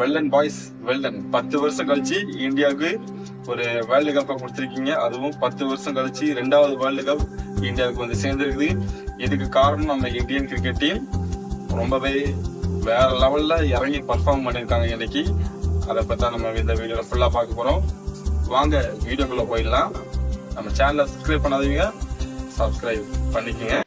Well done boys well done பத்து வருஷம் கழிச்சு இந்தியாவுக்கு ஒரு வேர்ல்டு கப்பை கொடுத்துருக்கீங்க. அதுவும் பத்து வருஷம் கழிச்சு ரெண்டாவது வேர்ல்டு கப் இந்தியாவுக்கு வந்து சேர்ந்துருக்குது. இதுக்கு காரணம் நம்ம இந்தியன் கிரிக்கெட் டீம். ரொம்பவே வேற லெவல்ல இறங்கி பர்ஃபார்ம் பண்ணியிருக்காங்க இன்னைக்கு. அதை பத்தி நம்ம இந்த வீடியோல ஃபுல்லா பார்க்க போறோம். வாங்க வீடியோக்குள்ள போயிடலாம். நம்ம சேனலை சப்ஸ்கிரைப் பண்ணாதீங்க. சப்ஸ்கிரைப் பண்ணிக்கங்க.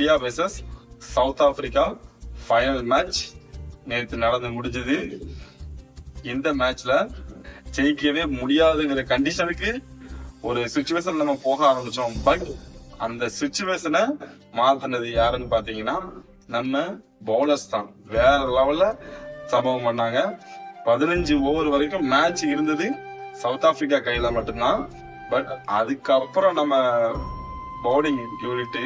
India versus South Africa final match நேற்று நடந்து முடிஞ்சது. இந்த மேட்ச்ல ஜெயிக்கவே முடியாதுங்கிற கண்டிஷனுக்கு ஒரு சுச்சுவேஷன் நம்ம போக ஆரம்பிச்சோம். பட் அந்த சுச்சுவேஷனை மாத்தினது யாருன்னு பாத்தீங்கன்னா நம்ம பவுலர்ஸ் தான். வேற லெவல்ல சம்பவம் பண்ணாங்க. பதினஞ்சு ஓவர் வரைக்கும் மேட்ச் இருந்தது. சவுத் ஆப்பிரிக்கா கையில மட்டும்தான். பட் அதுக்கப்புறம் நம்ம பவுலிங் யூனிட்டு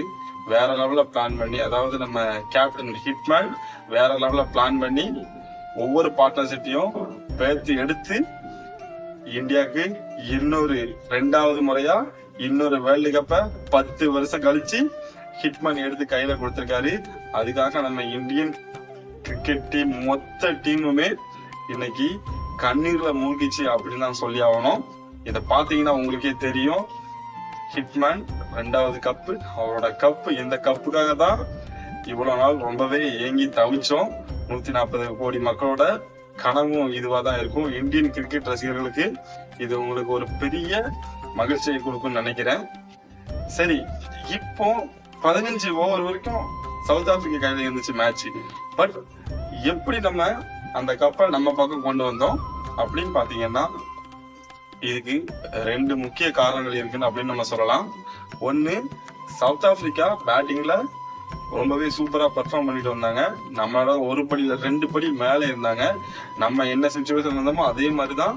வேற லெவலில் பிளான் பண்ணி அதாவது நம்ம கேப்டன் ஹிட்மேன் வேற லெவலில் பிளான் பண்ணி ஒவ்வொரு பார்ட்னர்ஷிப்பையும் பேர்த்து எடுத்து இந்தியாவுக்கு இன்னொரு ரெண்டாவது முறையா இன்னொரு வேர்ல்டு கப்பை பத்து வருஷம் கழிச்சு ஹிட்மேன் எடுத்து கையில கொடுத்திருக்காரு. அதுக்காக நம்ம இந்தியன் கிரிக்கெட் டீம் மொத்த டீமுமே இன்னைக்கு கண்ணீர்ல மூழ்கிச்சு அப்படின்னு தான் சொல்லி ஆகணும். இதை பாத்தீங்கன்னா உங்களுக்கே தெரியும். ஹிட்மேன் ரெண்டாவது கப்பு அவரோட கப்பு இந்த கப்புக்காக தான் இவ்வளவு நாள் ரொம்பவே ஏங்கி தவிச்சோம். நூத்தி நாற்பது கோடி மக்களோட கனவும் இதுவா தான் இருக்கும். இந்தியன் கிரிக்கெட் ரசிகர்களுக்கு இது உங்களுக்கு ஒரு பெரிய மகிழ்ச்சியை கொடுக்கும்னு நினைக்கிறேன். சரி இப்போ பதினஞ்சு ஓவர் வரைக்கும் சவுத் ஆப்பிரிக்கா கையில இருந்துச்சு மேட்ச் பட் எப்படி நம்ம அந்த கப்பை நம்ம பக்கம் கொண்டு வந்தோம் அப்படின்னு பாத்தீங்கன்னா இதுக்கு ரெண்டு முக்கிய காரணங்கள் இருக்குன்னு அப்படின்னு நம்ம சொல்லலாம். ஒன்னு சவுத் ஆப்பிரிக்கா பேட்டிங்ல ரொம்பவே சூப்பரா பர்ஃபார்ம் பண்ணிட்டு வந்தாங்க. நம்மளோட ஒரு படியில ரெண்டு படி மேலே இருந்தாங்க. நம்ம என்ன சுச்சுவேஷன் இருந்தோமோ அதே மாதிரி தான்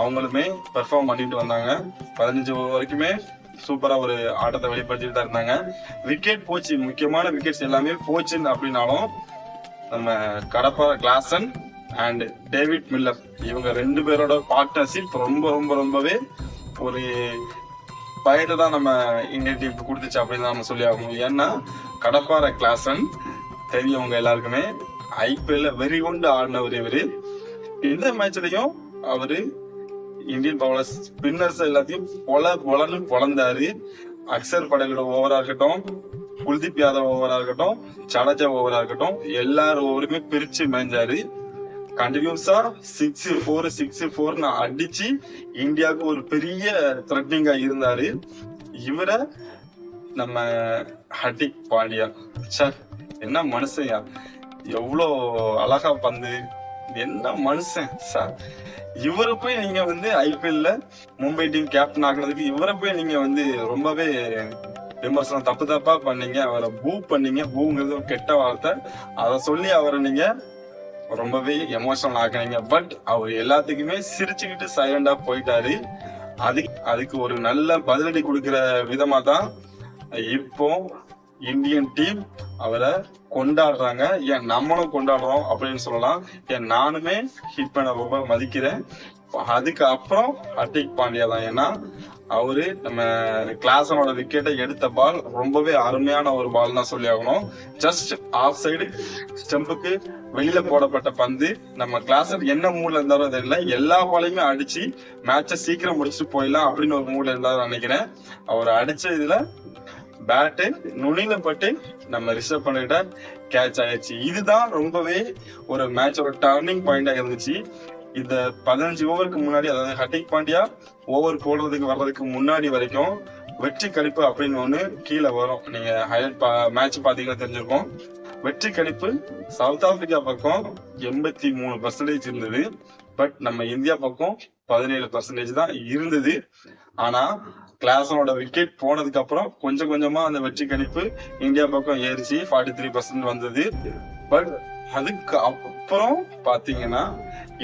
அவங்களுமே பெர்ஃபார்ம் பண்ணிட்டு வந்தாங்க. பதினஞ்சு வரைக்குமே சூப்பரா ஒரு ஆட்டத்தை வெளிப்படுத்திட்டு தான் இருந்தாங்க. விக்கெட் போச்சு. முக்கியமான விக்கெட்ஸ் எல்லாமே போச்சுன்னு அப்படின்னாலும் நம்ம கடப்பா கிளாசன் அண்ட் டேவிட் மில்லர் இவங்க ரெண்டு பேரோட பார்ட்னர்ஷிப் ரொம்ப ரொம்ப ரொம்பவே ஒரு பயத்தை தான் நம்ம இந்தியன் டீமுக்கு கொடுத்துச்சு அப்படின்னு நம்ம சொல்லி ஆகணும். ஏன்னா கடப்பார கிளாசன் தெரியவங்க எல்லாருக்குமே ஐபிஎல்ல வெறி கொண்டு ஆடினவர் இவர். இந்த மேட்ச்லயும் அவரு இந்தியன் பவுலர்ஸ் ஸ்பின்னர்ஸ் எல்லாத்தையும் பொல பொலன்னு பொழந்தாரு அக்சர் படேலோட ஓவரா இருக்கட்டும் குல்தீப் யாதவ் ஓவரா இருக்கட்டும் ஜடேஜா ஓவரா இருக்கட்டும் எல்லாரும் ஓவருமே பிரிச்சு மேய்ஞ்சாரு கண்டினியூஸா சிக்ஸ் ஃபோர் சிக்ஸ் நான் அடிச்சு இந்தியாவுக்கு ஒரு பெரிய த்ரெட்னிங்கா இருந்தாரு. இவரை நம்ம ஹர்திக் பாண்டியா. சார் என்ன மனுஷன்யா எவ்வளோ அழகா பந்து. என்ன மனுஷன் சார்? இவரை போய் நீங்க வந்து ஐபிஎல்ல மும்பை டீம் கேப்டன் ஆகுறதுக்கு இவரை போய் நீங்க வந்து ரொம்பவே விமர்சனம் தப்பு தப்பா பண்ணீங்க. அவரை பூ பண்ணீங்க. பூங்கிறது ஒரு கெட்ட வார்த்தை. அதை சொல்லி அவரை நீங்க ரொம்பவே எமோஷனல் ஆக்குனீங்க பட் அவர் எல்லாத்துக்குமே சிரிச்சுக்கிட்டு சைலண்டா போயிட்டாரு. அதுக்கு அதுக்கு ஒரு நல்ல பதிலடி கொடுக்கிற விதமா தான் இப்போ இந்தியன் டீம் அவரை கொண்டாடுறாங்க. ஏன் நம்மளும் கொண்டாடுறோம் அப்படின்னு சொல்லலாம். ஏன் நானுமே ஹிட் பண்ண ரொம்ப மதிக்கிறேன். அதுக்கு அப்புறம் ஹர்திக் பாண்டியா தான். ஏன்னா அவரு நம்ம கிளாஸனோட விக்கெட்டை எடுத்த பால் ரொம்பவே அருமையான ஒரு பால் தான் சொல்லி ஆகணும் ஜஸ்ட் ஆஃப் சைடு ஸ்டெம்புக்கு வெளியில போடப்பட்ட பந்து. நம்ம கிளாஸ் என்ன மூட்ல இருந்தாலும் தெரியல. எல்லா பாலையுமே அடிச்சு மேட்சை சீக்கிரம் முடிச்சுட்டு போயிடலாம் அப்படின்னு ஒரு மூட்ல இருந்தாலும் நினைக்கிறேன். அவர் அடிச்ச இதுல பேட்டு நுனியில பட்டு நம்ம ரிசர்வ் பண்ணிட்ட கேட்ச் ஆயிடுச்சு. இதுதான் ரொம்பவே ஒரு மேட்சோட டர்னிங் பாயிண்டா இருந்துச்சு. இந்த பதினஞ்சு ஓவருக்கு முன்னாடி அதாவது ஹர்திக் பாண்டியா ஓவர் போடுறதுக்கு வர்றதுக்கு முன்னாடி வரைக்கும் வெற்றி கழிப்பு அப்படின்னு ஒன்று கீழே வரும். நீங்க ஹைலைட் மேட்ச் பார்த்தீங்கன்னா தெரிஞ்சிருக்கும். வெற்றி கழிப்பு சவுத் ஆப்பிரிக்கா பக்கம் எண்பத்தி மூணு பர்சன்டேஜ் இருந்தது. பட் நம்ம இந்தியா பக்கம் பதினேழு பர்சன்டேஜ் தான் இருந்தது. ஆனா கிளாஸனோட விக்கெட் போனதுக்கு அப்புறம் கொஞ்சம் கொஞ்சமா அந்த வெற்றி கணிப்பு இந்தியா பக்கம் ஏறிச்சு. ஃபார்ட்டி த்ரீ பர்சன்ட் வந்தது. பட் அதுக்கு அப்புறம் பாத்தீங்கன்னா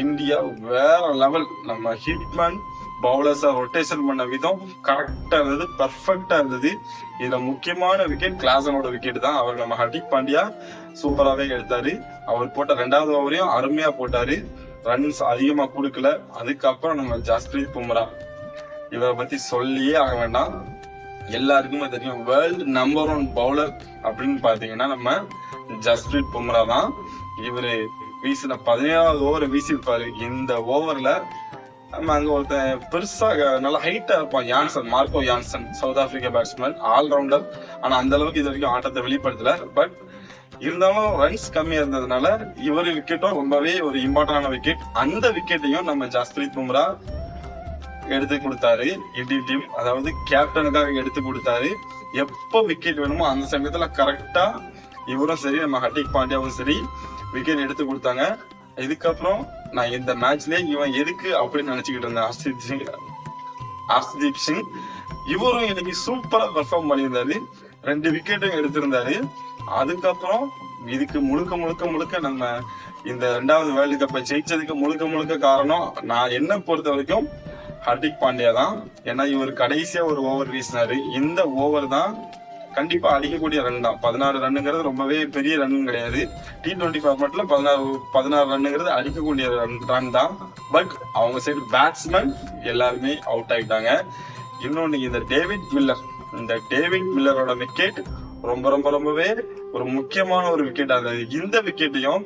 இந்தியா வேற லெவல் நம்ம ஹிட்மேன் பவுலர்ஸ ரொட்டேஷன் பண்ண விதம் கரெக்டா இருந்தது பர்ஃபெக்டா இருந்தது. இதுல முக்கியமான விக்கெட் கிளாசனோட விக்கெட் தான். அவர் நம்ம ஹர்திக் பாண்டியா சூப்பராகவே எடுத்தாரு. அவர் போட்ட ரெண்டாவது ஓவரையும் அருமையா போட்டாரு. ரன்ஸ் அதிகமா கொடுக்கல. அதுக்கப்புறம் நம்ம ஜஸ்பிரீத் பும்ரா. இவரை பத்தி சொல்லியே ஆக வேண்டாம். எல்லாருக்குமே தெரியும் வேர்ல்டு நம்பர் ஒன் பவுலர் அப்படின்னு பாத்தீங்கன்னா நம்ம ஜஸ்பிரீத் பும்ரா தான். இவரு வீசின பதினேழாவது ஓவர் வீசியிருப்பாரு. இந்த ஓவர்ல நம்ம அங்க ஒருத்தன் பெருசா நல்ல ஹைட்டா இருப்பான். Jansen Marco Jansen South Africa batsman allrounder ஆனா அந்த அளவுக்கு இது வரைக்கும் ஆட்டத்தை வெளிப்படுத்தல. பட் இருந்தாலும் ரன்ஸ் கம்மியா இருந்ததுனால இவர் விக்கெட்டும் ரொம்பவே ஒரு இம்பார்ட்டன்டான விக்கெட் அந்த விக்கெட்டையும் நம்ம ஜஸ்பிரீத் பும்ரா எடுத்து கொடுத்தாரு. இந்தியன் டீம் அதாவது கேப்டனுக்காக எடுத்து கொடுத்தாரு. எப்போ விக்கெட் வேணுமோ அந்த சமயத்துல கரெக்டா இவரும் சரி நம்ம ஹர்திக் பாண்டியாவும் சரி விக்கெட் எடுத்து கொடுத்தாங்க. இதுக்கப்புறம் நான் இந்த மேட்ச்லயே இவன் எதுக்கு அப்படின்னு நினைச்சுக்கிட்டு இருந்தேன். ஹர்ஷித் சிங் ஹர்ஷ்தீப் சிங். இவரும் இன்னைக்கு சூப்பரா பெர்ஃபார்ம் பண்ணியிருந்தாரு. ரெண்டு விக்கெட்டும் எடுத்திருந்தாரு. அதுக்கப்புறம் இதுக்கு முழுக்க முழுக்க முழுக்க நம்ம இந்த ரெண்டாவது வேர்ல்டு கப்பை ஜெயிச்சதுக்கு முழுக்க முழுக்க காரணம் நான் என்ன பொறுத்த வரைக்கும் ஹர்திக் பாண்டியா தான். ஏன்னா இவர் கடைசியா ஒரு ஓவர் வீசினாரு. இந்த ஓவர் தான் கண்டிப்பா அடிக்கக்கூடிய ரன் தான். பதினாறு ரன்னுங்கிறது ரொம்பவே பெரிய ரன் கிடையாது. டி டுவெண்ட்டி ஃபார்மேட்ல பதினாறு பதினாறு ரன்னுங்கிறது அடிக்கக்கூடிய ரன் ரன் தான். பட் அவங்க சைடு பேட்ஸ்மேன் எல்லாருமே அவுட் ஆகிட்டாங்க இன்னொன்னு இந்த டேவிட் மில்லர். இந்த டேவிட் மில்லரோட விக்கெட் ரொம்ப ரொம்ப ரொம்பவே ஒரு முக்கியமான ஒரு விக்கெட் அது. இந்த விக்கெட்டையும்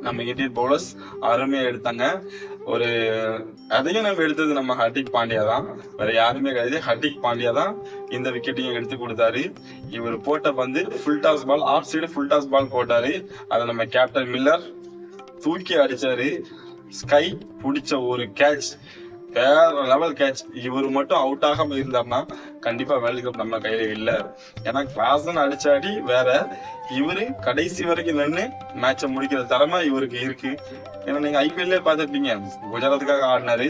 நம்ம இந்தியன் பவுலர்ஸ் அருமையா எடுத்தாங்க. ஒரு அதையும் நம்ம எடுத்தது நம்ம ஹர்திக் பாண்டியா தான். வேற யாருமே கிடையாது. ஹர்திக் பாண்டியா தான் இந்த விக்கெட்டையும் எடுத்து கொடுத்தாரு. இவர் போட்ட பந்து full toss ball off side full toss ball போட்டாரு. அதை நம்ம கேப்டன் மில்லர் தூக்கி அடிச்சாரு. ஸ்கை பிடிச்ச ஒரு கேட்ச் வேற லெவல் கேட்ச் இவர் மட்டும் அவுட் ஆகாம இருந்தார்னா கண்டிப்பா வேர்ல்டு கப் நம்ம கையில இல்ல. ஏன்னா கிளாஸ் அடிச்சாடி வேற இவரு கடைசி வரைக்கும் நின்று மேட்சை முடிக்கிற திறமை இவருக்கு இருக்கு. ஏன்னா நீங்க ஐபிஎல்ல பாத்துருப்பீங்க குஜராத்துக்காக ஆடினாரு.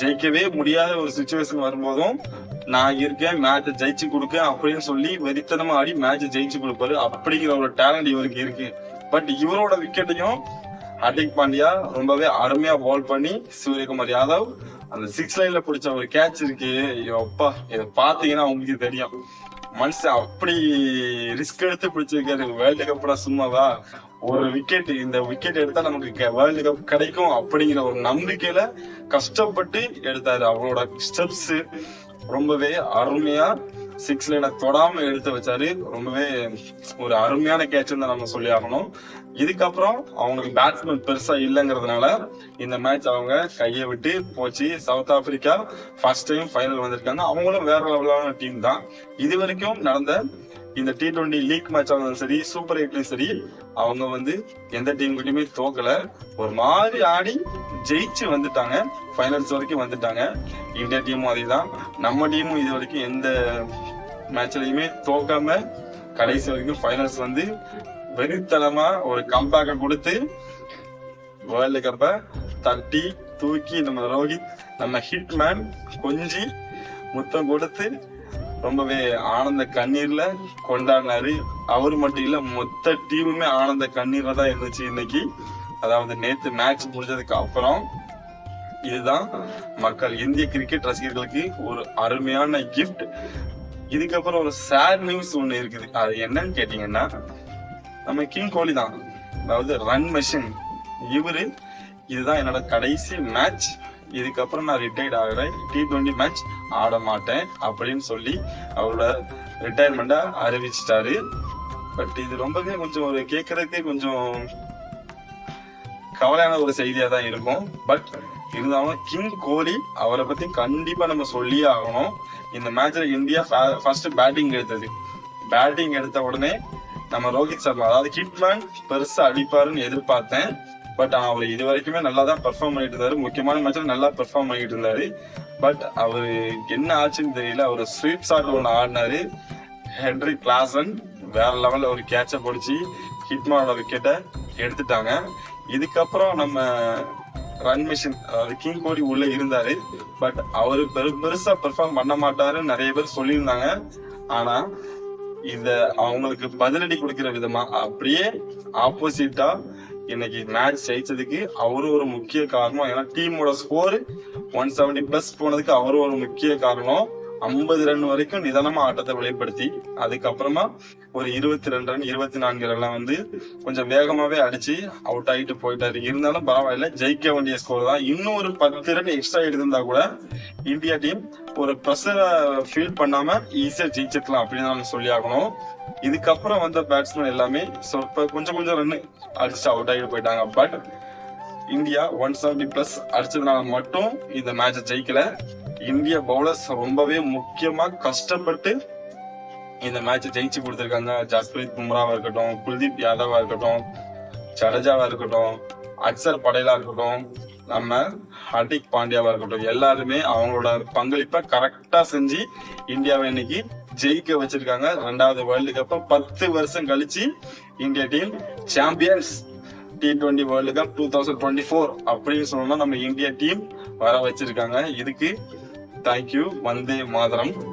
ஜெயிக்கவே முடியாத ஒரு சுச்சுவேஷன் வரும்போதும் நான் இருக்கேன் மேட்சை ஜெயிச்சு கொடுக்க அப்படின்னு சொல்லி வெறித்தனமா ஆடி மேட்சை ஜெயிச்சு கொடுப்பாரு. அப்படிங்கிற ஒரு டேலண்ட் இவருக்கு இருக்கு. பட் இவரோட விக்கெட்டையும் ஹர்திக் பாண்டியா ரொம்பவே அருமையா பால் பண்ணி சூரியகுமார் யாதவ் அந்த சிக்ஸ் லைன்ல பிடிச்ச ஒரு கேட்ச் இருக்கு. ஐயோ அப்பா இதை பாத்தீங்கன்னா உங்களுக்கு தெரியும். மனுஷன் அப்படி ரிஸ்க் எடுத்து பிடிச்சிருக்காரு. வேர்ல்டு கப்ல சும்மாவா? ஒரு விக்கெட் இந்த விக்கெட் எடுத்தா நமக்கு வேர்ல்டு கப் கிடைக்கும் அப்படிங்கிற ஒரு நம்பிக்கையில கஷ்டப்பட்டு எடுத்தாரு. அவரோட ஸ்டெப்ஸ் ரொம்பவே அருமையா சிக்ஸ் லைனை தொடாம எடுத்து வச்சாரு. ரொம்பவே ஒரு அருமையான கேட்ச் நம்ம சொல்லி ஆகணும். இதுக்கப்புறம் அவங்களுக்கு பேட்ஸ்மேன் பெருசா இல்லைங்கிறதுனால இந்த மேட்ச் அவங்க கையை விட்டு போச்சு. South Africa first time final வந்திருக்காங்க. அவங்களும் வேற லெவலான டீம் தான். இது வரைக்கும் நடந்த இந்த டி டுவெண்ட்டி லீக் மேட்ச் ஆனாலும் சரி சூப்பர் எயிட்லயும் சரி அவங்க வந்து எந்த டீம் கிட்டயுமே தோக்கல. ஒரு மாதிரி ஆடி ஜெயிச்சு வந்துட்டாங்க. ஃபைனல்ஸ் வரைக்கும் வந்துட்டாங்க. இந்தியா டீமும் அதே தான் நம்ம டீமும் இது வரைக்கும் எந்த மேட்ச்லயுமே தோக்காம கடைசி வரைக்கும் ஃபைனல்ஸ் வந்து வெறித்தனமா ஒரு கம்பேக்க கொடுத்து வேர்ல்டு கப்பை தட்டி தூக்கி நம்ம ரோஹித் நம்ம ஹிட்மேன் கொஞ்சி முத்தம் கொடுத்து ரொம்பவே ஆனந்த கண்ணீர்ல கொண்டாடினாரு. அவரு மட்டும் இல்ல மொத்த டீமுமே ஆனந்த கண்ணீர்ல தான் இருந்துச்சு இன்னைக்கு. அதாவது நேத்து மேட்ச் முடிஞ்சதுக்கு அப்புறம் இதுதான் மக்கள் இந்திய கிரிக்கெட் ரசிகர்களுக்கு ஒரு அருமையான கிஃப்ட் இதுக்கப்புறம் ஒரு சேட் நியூஸ் ஒண்ணு இருக்குது. அது என்னன்னு கேட்டீங்கன்னா நம்ம கிங் கோலி தான். அதாவது ரன் மெஷின் இவரு இதுதான் என்னோட கடைசி மேட்ச் இதுக்கப்புறம் நான் ரிட்டையர்ட் ஆகிறேன் டி டுவெண்ட்டி மேட்ச் ஆட மாட்டேன் அப்படின்னு சொல்லி அவரோட ரிட்டையர்மெண்ட்டை அறிவிச்சிட்டாரு. பட் இது ரொம்பவே கொஞ்சம் ஒரு கேட்கறதுக்கே கொஞ்சம் கவலையான ஒரு செய்தியா தான் இருக்கும். பட் இருந்தாலும் கிங் கோலி அவரை பத்தி கண்டிப்பா நம்ம சொல்லியே ஆகணும். இந்த மேட்ச்ல இந்தியா ஃபர்ஸ்ட் பேட்டிங் எடுத்தது. பேட்டிங் எடுத்த உடனே நம்ம ரோஹித் சர்மா அதாவது கிட்மேன் பெருசா அடிப்பாருன்னு எதிர்பார்த்தேன். பட் அவர் இது வரைக்குமே நல்லா தான் பெர்ஃபார்ம் பண்ணிட்டு இருந்தாரு முக்கியமான மேட்ச்ல நல்லா பெர்ஃபார்ம் பண்ணிட்டு இருந்தாரு பட் அவர் என்ன ஆச்சுன்னு தெரியல. அவர் ஸ்வீப் ஷாட் ஒன்று ஆடினாரு. ஹென்ரி கிளாசன் வேற லெவலில் ஒரு கேட்சை பிடிச்சி ஹிட்மானோட விக்கெட்டை எடுத்துட்டாங்க. இதுக்கப்புறம் நம்ம ரன் மிஷின் அதாவது கிங் கோலி உள்ள இருந்தாரு. பட் அவரு பெரு பெருசா பெர்ஃபார்ம் பண்ண மாட்டாருன்னு நிறைய பேர் சொல்லியிருந்தாங்க. ஆனா இந்த அவங்களுக்கு பதிலடி கொடுக்கிற விதமா அப்படியே ஆப்போசிட்டா இன்னைக்கு மேட்ச் ஜெயிச்சதுக்கு அவரும் ஒரு முக்கிய காரணம். ஏன்னா டீமோட ஸ்கோர் ஒன் செவன்டி பிளஸ் போனதுக்கு அவரும் ஒரு முக்கிய காரணம். ஐம்பது ரன் வரைக்கும் நிதானமா ஆட்டத்தை வெளிப்படுத்தி அதுக்கப்புறமா ஒரு இருபத்தி ரெண்டு ரன் இருபத்தி நான்கு ரன்லாம் வந்து கொஞ்சம் வேகமாவே அடிச்சு அவுட் ஆகிட்டு போயிட்டாரு. இருந்தாலும் பரவாயில்ல ஜெயிக்க வேண்டிய ஸ்கோர் தான். இன்னும் ஒரு பத்து ரன் எக்ஸ்ட்ரா எடுத்திருந்தா கூட இந்தியா டீம் ஒரு ப்ரெஷரை ஃபீல் பண்ணாம ஈஸியா ஜெயிச்சிருக்கலாம் அப்படின்னு நம்ம சொல்லி ஆகணும். இதுக்கப்புறம் வந்த பேட்ஸ்மேன் எல்லாமே இப்போ கொஞ்சம் கொஞ்சம் ரன் அடிச்சு அவுட் ஆகிட்டு போயிட்டாங்க. But India one seventy plus அடிச்சதுனால மட்டும் இந்த மேட்சை ஜெயிக்கல. இந்திய பவுலர்ஸ் ரொம்பவே முக்கியமா கஷ்டப்பட்டு இந்த மேட்சை ஜெயிச்சு கொடுத்துருக்காங்க. ஜஸ்பிரீத் பும்ராவா இருக்கட்டும் குல்தீப் யாதவா இருக்கட்டும் ஜடேஜாவா இருக்கட்டும் அக்சர் படேலா இருக்கட்டும் நம்ம ஹர்திக் பாண்டியாவா இருக்கட்டும் எல்லாருமே அவங்களோட பங்களிப்பை கரெக்டா செஞ்சு இந்தியாவை இன்னைக்கு ஜெயிக்க வச்சிருக்காங்க. ரெண்டாவது வேர்ல்டு கப்ப பத்து வருஷம் கழிச்சு India team champions T twenty world cup two thousand twenty four அப்படின்னு சொன்னோம்னா நம்ம இந்தியா டீம் வர வச்சிருக்காங்க. இதுக்கு தேங்க்யூ வந்தே மாதரம்.